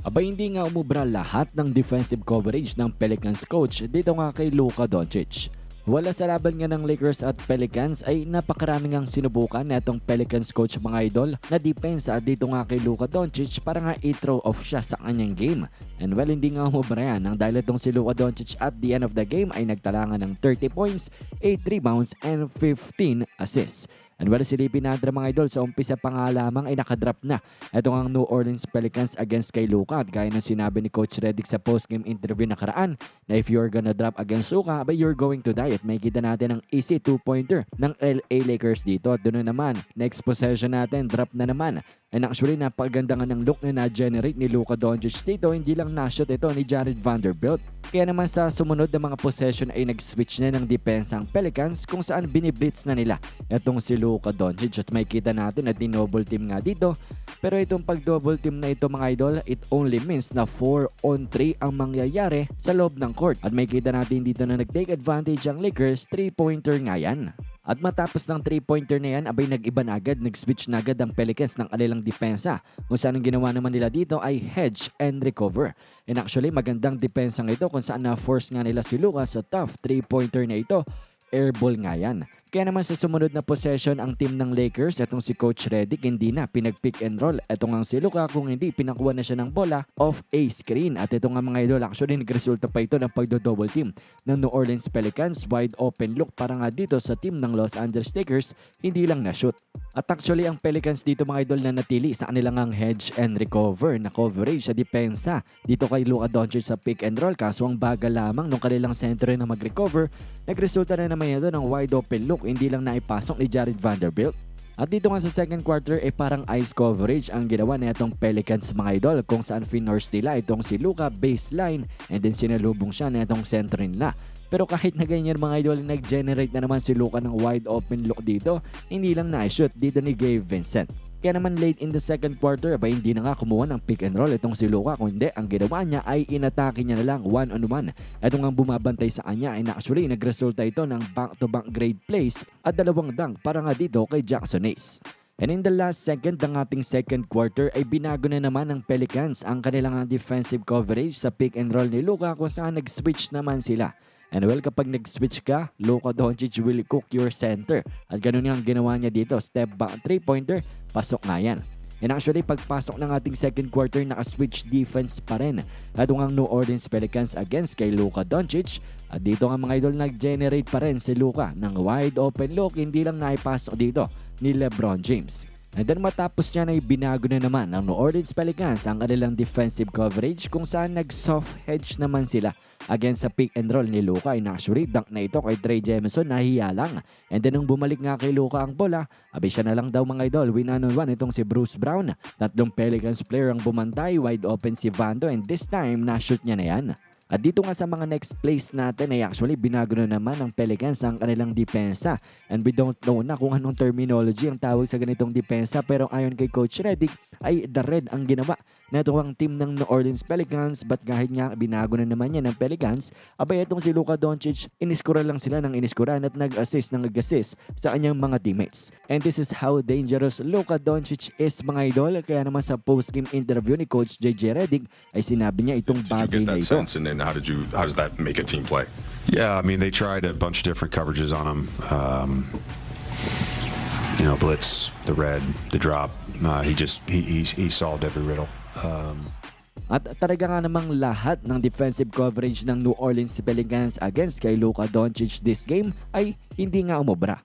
Aba hindi nga umubra lahat ng defensive coverage ng Pelicans coach dito nga kay Luka Doncic. Wala sa laban nga ng Lakers at Pelicans ay napakaraming ang sinubukan na Pelicans coach mga idol na depensa dito nga kay Luka Doncic para nga i-throw off siya sa kanyang game. And well, hindi nga umubra yan ang dahil itong si Luka Doncic at the end of the game ay nagtala nga ng 30 points, 8 rebounds, and 15 assists. And well, silipin natin mga idol, sa umpisa pa nga lamang ay nakadrop na itong ang New Orleans Pelicans against kay Luka. At gaya ng sinabi ni Coach Redick sa post-game interview nakaraan na if you're gonna drop against Luka, but you're going to die. At may kita natin ang easy two-pointer ng LA Lakers dito. At doon na naman, next possession natin, drop na naman. And actually, napakaganda nga ng look na na-generate ni Luka Doncic dito. Hindi lang na-shot ito ni Jared Vanderbilt. Kaya naman sa sumunod na mga possession ay nag-switch na ng depensa ang Pelicans kung saan biniblitz na nila itong si Luka Doncic. At may kita natin at double team nga dito. Pero itong pag-double team na ito mga idol, it only means na 4 on 3 ang mangyayari sa loob ng court. At may kita natin dito na nag-take advantage ang Lakers, 3-pointer nga yan. At matapos ng 3-pointer na yan, abay nag-iba na agad, nag-switch na agad ang Pelicans ng kanilang depensa. Kung saan ang ginawa naman nila dito ay hedge and recover. And actually magandang depensa ito kung saan na-force nga nila si Lucas sa tough 3-pointer na ito. Airball nga yan. Kaya naman sa sumunod na possession ang team ng Lakers, itong si Coach Redick hindi na pinag-pick and roll. Ito nga si Luka kung hindi pinakuha na siya ng bola off a screen. At ito nga mga idol, actually nagresulta pa ito ng pagdo-double team ng New Orleans Pelicans. Wide open look para nga dito sa team ng Los Angeles Lakers, hindi lang na-shoot. At actually ang Pelicans dito mga idol na natili sa kanilang ang hedge and recover na coverage sa depensa dito kay Luka Doncic sa pick and roll kaso ang bagal lamang nung kanilang center na mag-recover nagresulta na naman ito ng wide open look hindi lang naipasok ni Jared Vanderbilt at dito nga sa second quarter ay parang ice coverage ang ginawa na itong Pelicans mga idol kung saan finors nila itong si Luka baseline and then sinalubong siya na itong center nila. Pero kahit na ganyan mga idol, nag-generate na naman si Luka ng wide open look dito, hindi lang na-shoot dito ni Gabe Vincent. Kaya naman late in the second quarter, ba hindi na nga kumuha ng pick and roll itong si Luka kundi ang ginawa niya ay inatake niya na lang one on one. Ito nga bumabantay sa kanya ay actually nagresulta ito ng back-to-back grade plays at dalawang dunk para nga dito kay Jackson Ace. And in the last second ng ating second quarter ay binago na naman ng Pelicans ang kanilang defensive coverage sa pick and roll ni Luka kung saan nag-switch naman sila. And well, kapag nag-switch ka, Luka Doncic will cook your center. At ganun ang ginawa niya dito. Step back, three-pointer, pasok nga yan. And actually, pagpasok ng ating second quarter, naka-switch defense pa rin. At ang New Orleans Pelicans against kay Luka Doncic. At dito nga mga idol, nag-generate pa rin si Luka ng wide open look. Hindi lang naipasok dito ni Lebron James. And then matapos niya ay binago na naman ng New Orleans Pelicans ang kanilang defensive coverage kung saan nag-soft hedge naman sila against sa pick and roll ni Luka. And actually, dunk na ito kay Trey Jemison, nahiya lang. And then nung bumalik nga kay Luka ang bola, abi siya na lang daw mga idol, win on one itong si Bruce Brown. Tatlong Pelicans player ang bumantay, wide open si Vando and this time, na-shoot niya na yan. At dito nga sa mga next place natin ay actually binago na naman ng Pelicans ang kanilang depensa. And we don't know na kung anong terminology ang tawag sa ganitong depensa pero ayon kay Coach Redick ay the red ang ginawa na ito ang team ng New Orleans Pelicans but kahit nga binago na naman yan ng Pelicans abay itong si Luka Doncic iniskura lang sila ng iniskuran at nag-assist ng nag-assist sa kanyang mga teammates. And this is how dangerous Luka Doncic is mga idol kaya naman sa post-game interview ni Coach JJ Redick ay sinabi niya itong bagay na ito. And how did you? How does that make a team play? Yeah, I mean, they tried a bunch of different coverages on him. Um, you know, blitz, the red, the drop. Uh, he just he, he he solved every riddle. Um, At talaga nga namang lahat ng defensive coverage ng New Orleans Pelicans against kay Luka Doncic this game ay hindi nga umobra.